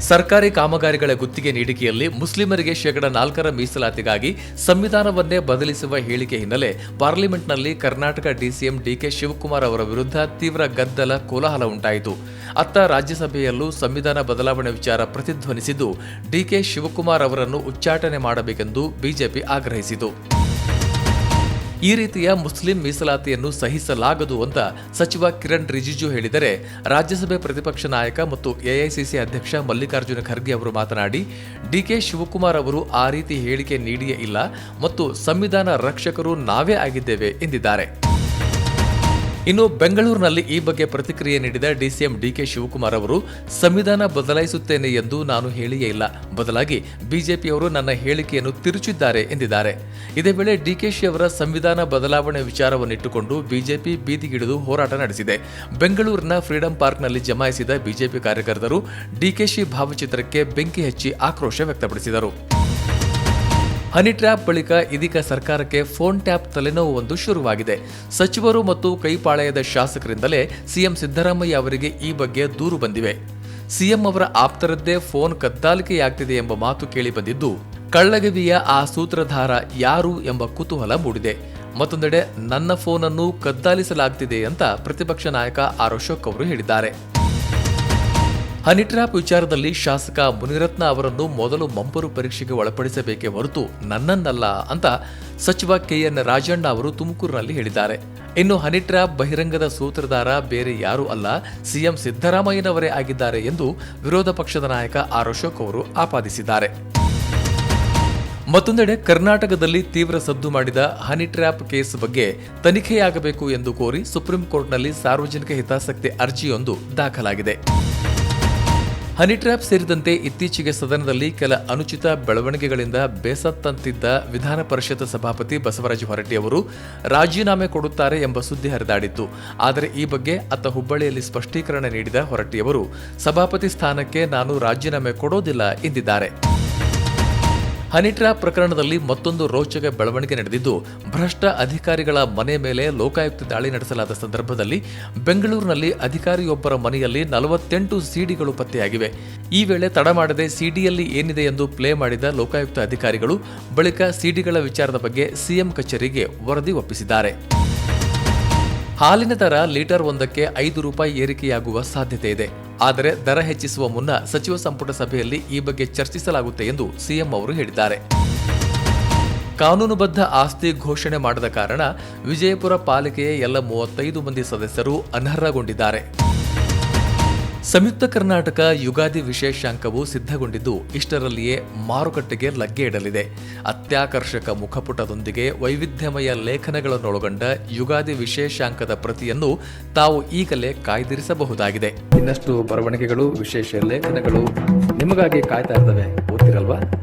ಸರ್ಕಾರಿ ಕಾಮಗಾರಿಗಳ ಗುತ್ತಿಗೆ ನೀಡಿಕೆಯಲ್ಲಿ ಮುಸ್ಲಿಮರಿಗೆ ಶೇಕಡಾ ನಾಲ್ಕರ ಮೀಸಲಾತಿಗಾಗಿ ಸಂವಿಧಾನವನ್ನೇ ಬದಲಿಸುವ ಹೇಳಿಕೆ ಹಿನ್ನೆಲೆ ಪಾರ್ಲಿಮೆಂಟ್ನಲ್ಲಿ ಕರ್ನಾಟಕ ಡಿಸಿಎಂ ಡಿಕೆ ಶಿವಕುಮಾರ್ ಅವರ ವಿರುದ್ಧ ತೀವ್ರ ಗದ್ದಲ ಕೋಲಾಹಲ ಉಂಟಾಯಿತು. ಅತ್ತ ರಾಜ್ಯಸಭೆಯಲ್ಲೂ ಸಂವಿಧಾನ ಬದಲಾವಣೆ ವಿಚಾರ ಪ್ರತಿಧ್ವನಿಸಿದ್ದು, ಡಿಕೆ ಶಿವಕುಮಾರ್ ಅವರನ್ನು ಉಚ್ಚಾಟನೆ ಮಾಡಬೇಕೆಂದು ಬಿಜೆಪಿ ಆಗ್ರಹಿಸಿತು. ಈ ರೀತಿಯ ಮುಸ್ಲಿಂ ಮೀಸಲಾತಿಯನ್ನು ಸಹಿಸಲಾಗದು ಅಂತ ಸಚಿವ ಕಿರಣ್ ರಿಜಿಜು ಹೇಳಿದರೆ ರಾಜ್ಯಸಭೆ ಪ್ರತಿಪಕ್ಷ ನಾಯಕ ಮತ್ತು ಎಐಸಿಸಿ ಅಧ್ಯಕ್ಷ ಮಲ್ಲಿಕಾರ್ಜುನ ಖರ್ಗೆ ಅವರು ಮಾತನಾಡಿ, ಡಿಕೆ ಶಿವಕುಮಾರ್ ಅವರು ಆ ರೀತಿ ಹೇಳಿಕೆ ನೀಡಿಯೇ ಇಲ್ಲ ಮತ್ತು ಸಂವಿಧಾನ ರಕ್ಷಕರು ನಾವೇ ಆಗಿದ್ದೇವೆ ಎಂದಿದ್ದಾರೆ. ಇನ್ನು ಬೆಂಗಳೂರಿನಲ್ಲಿ ಈ ಬಗ್ಗೆ ಪ್ರತಿಕ್ರಿಯೆ ನೀಡಿದ ಡಿಸಿಎಂ ಡಿಕೆ ಶಿವಕುಮಾರ್ ಅವರು, ಸಂವಿಧಾನ ಬದಲಾಯಿಸುತ್ತೇನೆ ಎಂದು ನಾನು ಹೇಳಿಯೇ ಇಲ್ಲ. ಬದಲಾಗಿ ಬಿಜೆಪಿಯವರು ನನ್ನ ಹೇಳಿಕೆಯನ್ನು ತಿರುಚಿದ್ದಾರೆ ಎಂದಿದ್ದಾರೆ. ಇದೇ ವೇಳೆ ಡಿಕೆಶಿ ಅವರ ಸಂವಿಧಾನ ಬದಲಾವಣೆ ವಿಚಾರವನ್ನಿಟ್ಟುಕೊಂಡು ಬಿಜೆಪಿ ಬೀದಿಗಿಳಿದು ಹೋರಾಟ ನಡೆಸಿದೆ. ಬೆಂಗಳೂರಿನ ಫ್ರೀಡಂ ಪಾರ್ಕ್ನಲ್ಲಿ ಜಮಾಯಿಸಿದ ಬಿಜೆಪಿ ಕಾರ್ಯಕರ್ತರು ಡಿಕೆಶಿ ಭಾವಚಿತ್ರಕ್ಕೆ ಬೆಂಕಿ ಹಚ್ಚಿ ಆಕ್ರೋಶ ವ್ಯಕ್ತಪಡಿಸಿದರು. ಹನಿ ಟ್ರ್ಯಾಪ್ ಬಳಿಕ ಇದೀಗ ಸರ್ಕಾರಕ್ಕೆ ಫೋನ್ ಟ್ಯಾಪ್ ತಲೆನೋವು ಒಂದು ಶುರುವಾಗಿದೆ. ಸಚಿವರು ಮತ್ತು ಕೈಪಾಳೆಯದ ಶಾಸಕರಿಂದಲೇ ಸಿಎಂ ಸಿದ್ದರಾಮಯ್ಯ ಅವರಿಗೆ ಈ ಬಗ್ಗೆ ದೂರು ಬಂದಿವೆ. ಸಿಎಂ ಅವರ ಆಪ್ತರದ್ದೇ ಫೋನ್ ಕದ್ದಾಲಿಕೆಯಾಗ್ತಿದೆ ಎಂಬ ಮಾತು ಕೇಳಿ ಬಂದಿದ್ದು, ಕಳ್ಳಗವಿಯ ಆ ಸೂತ್ರಧಾರ ಯಾರು ಎಂಬ ಕುತೂಹಲ ಮೂಡಿದೆ. ಮತ್ತೊಂದೆಡೆ, ನನ್ನ ಫೋನನ್ನು ಕದ್ದಾಲಿಸಲಾಗ್ತಿದೆ ಅಂತ ಪ್ರತಿಪಕ್ಷ ನಾಯಕ ಆರ್ ಅಶೋಕ್ ಅವರು ಹೇಳಿದ್ದಾರೆ. ಹನಿ ಟ್ರ್ಯಾಪ್ ವಿಚಾರದಲ್ಲಿ ಶಾಸಕ ಮುನಿರತ್ನ ಅವರನ್ನು ಮೊದಲು ಮಂಪರು ಪರೀಕ್ಷೆಗೆ ಒಳಪಡಿಸಬೇಕೇ ಹೊರತು ನನ್ನನ್ನಲ್ಲ ಅಂತ ಸಚಿವ ಕೆಎನ್ ರಾಜಣ್ಣ ಅವರು ತುಮಕೂರಿನಲ್ಲಿ ಹೇಳಿದ್ದಾರೆ. ಇನ್ನು ಹನಿ ಟ್ರ್ಯಾಪ್ ಬಹಿರಂಗದ ಸೂತ್ರಧಾರ ಬೇರೆ ಯಾರೂ ಅಲ್ಲ, ಸಿಎಂ ಸಿದ್ದರಾಮಯ್ಯನವರೇ ಆಗಿದ್ದಾರೆ ಎಂದು ವಿರೋಧ ಪಕ್ಷದ ನಾಯಕ ಆರ್ ಅಶೋಕ್ ಅವರು ಆಪಾದಿಸಿದ್ದಾರೆ. ಮತ್ತೊಂದೆಡೆ ಕರ್ನಾಟಕದಲ್ಲಿ ತೀವ್ರ ಸದ್ದು ಮಾಡಿದ ಹನಿ ಟ್ರ್ಯಾಪ್ ಕೇಸ್ ಬಗ್ಗೆ ತನಿಖೆಯಾಗಬೇಕು ಎಂದು ಕೋರಿ ಸುಪ್ರೀಂ ಕೋರ್ಟ್ನಲ್ಲಿ ಸಾರ್ವಜನಿಕ ಹಿತಾಸಕ್ತಿ ಅರ್ಜಿಯೊಂದು ದಾಖಲಾಗಿದೆ. ಹನಿ ಟ್ರ್ಯಾಪ್ ಸೇರಿದಂತೆ ಇತ್ತೀಚೆಗೆ ಸದನದಲ್ಲಿ ಕೆಲ ಅನುಚಿತ ಬೆಳವಣಿಗೆಗಳಿಂದ ಬೇಸತ್ತಂತಿದ್ದ ವಿಧಾನ ಪರಿಷತ್ ಸಭಾಪತಿ ಬಸವರಾಜ ಹೊರಟ್ಟಿ ಅವರು ರಾಜೀನಾಮೆ ಕೊಡುತ್ತಾರೆ ಎಂಬ ಸುದ್ದಿ ಹರಿದಾಡಿತ್ತು. ಆದರೆ ಈ ಬಗ್ಗೆ ಅತ್ತ ಹುಬ್ಬಳ್ಳಿಯಲ್ಲಿ ಸ್ಪಷ್ಟೀಕರಣ ನೀಡಿದ ಹೊರಟ್ಟಿಯವರು ಸಭಾಪತಿ ಸ್ಥಾನಕ್ಕೆ ನಾನು ರಾಜೀನಾಮೆ ಕೊಡೋದಿಲ್ಲ ಎಂದಿದ್ದಾರೆ. ಹನಿ ಟ್ರ್ಯಾಪ್ ಪ್ರಕರಣದಲ್ಲಿ ಮತ್ತೊಂದು ರೋಚಕ ಬೆಳವಣಿಗೆ ನಡೆದಿದ್ದು, ಭ್ರಷ್ಟ ಅಧಿಕಾರಿಗಳ ಮನೆ ಮೇಲೆ ಲೋಕಾಯುಕ್ತ ದಾಳಿ ನಡೆಸಲಾದ ಸಂದರ್ಭದಲ್ಲಿ ಬೆಂಗಳೂರಿನಲ್ಲಿ ಅಧಿಕಾರಿಯೊಬ್ಬರ ಮನೆಯಲ್ಲಿ ನಲವತ್ತೆಂಟು ಸಿಡಿಗಳು ಪತ್ತೆಯಾಗಿವೆ. ಈ ವೇಳೆ ತಡ ಮಾಡದೆ ಸಿಡಿಯಲ್ಲಿ ಏನಿದೆ ಎಂದು ಪ್ಲೇ ಮಾಡಿದ ಲೋಕಾಯುಕ್ತ ಅಧಿಕಾರಿಗಳು ಬಳಿಕ ಸಿಡಿಗಳ ವಿಚಾರದ ಬಗ್ಗೆ ಸಿಎಂ ಕಚೇರಿಗೆ ವರದಿ ಒಪ್ಪಿಸಿದ್ದಾರೆ. ಹಾಲಿನ ದರ ಲೀಟರ್ ಒಂದಕ್ಕೆ ಐದು ರೂಪಾಯಿ ಏರಿಕೆಯಾಗುವ ಸಾಧ್ಯತೆ ಇದೆ. ಆದರೆ ದರ ಹೆಚ್ಚಿಸುವ ಮುನ್ನ ಸಚಿವ ಸಂಪುಟ ಸಭೆಯಲ್ಲಿ ಈ ಬಗ್ಗೆ ಚರ್ಚಿಸಲಾಗುತ್ತೆ ಎಂದು ಸಿಎಂ ಅವರು ಹೇಳಿದ್ದಾರೆ. ಕಾನೂನುಬದ್ಧ ಆಸ್ತಿ ಘೋಷಣೆ ಮಾಡದ ಕಾರಣ ವಿಜಯಪುರ ಪಾಲಿಕೆಯ ಎಲ್ಲ ಮೂವತ್ತೈದು ಮಂದಿ ಸದಸ್ಯರು ಅನರ್ಹಗೊಂಡಿದ್ದಾರೆ. ಸಂಯುಕ್ತ ಕರ್ನಾಟಕ ಯುಗಾದಿ ವಿಶೇಷಾಂಕವು ಸಿದ್ಧಗೊಂಡಿದ್ದು ಇಷ್ಟರಲ್ಲಿಯೇ ಮಾರುಕಟ್ಟೆಗೆ ಲಗ್ಗೆ ಇಡಲಿದೆ. ಅತ್ಯಾಕರ್ಷಕ ಮುಖಪುಟದೊಂದಿಗೆ ವೈವಿಧ್ಯಮಯ ಲೇಖನಗಳನ್ನೊಳಗೊಂಡ ಯುಗಾದಿ ವಿಶೇಷಾಂಕದ ಪ್ರತಿಯನ್ನು ತಾವು ಈಗಲೇ ಕಾಯ್ದಿರಿಸಬಹುದಾಗಿದೆ. ಇನ್ನಷ್ಟು ಬರವಣಿಗೆಗಳು, ವಿಶೇಷ ಲೇಖನಗಳು ನಿಮಗಾಗಿ ಕಾಯ್ತಾ ಇರ್ತವೆ. ಓದ್ತಿರಲ್ವಾ?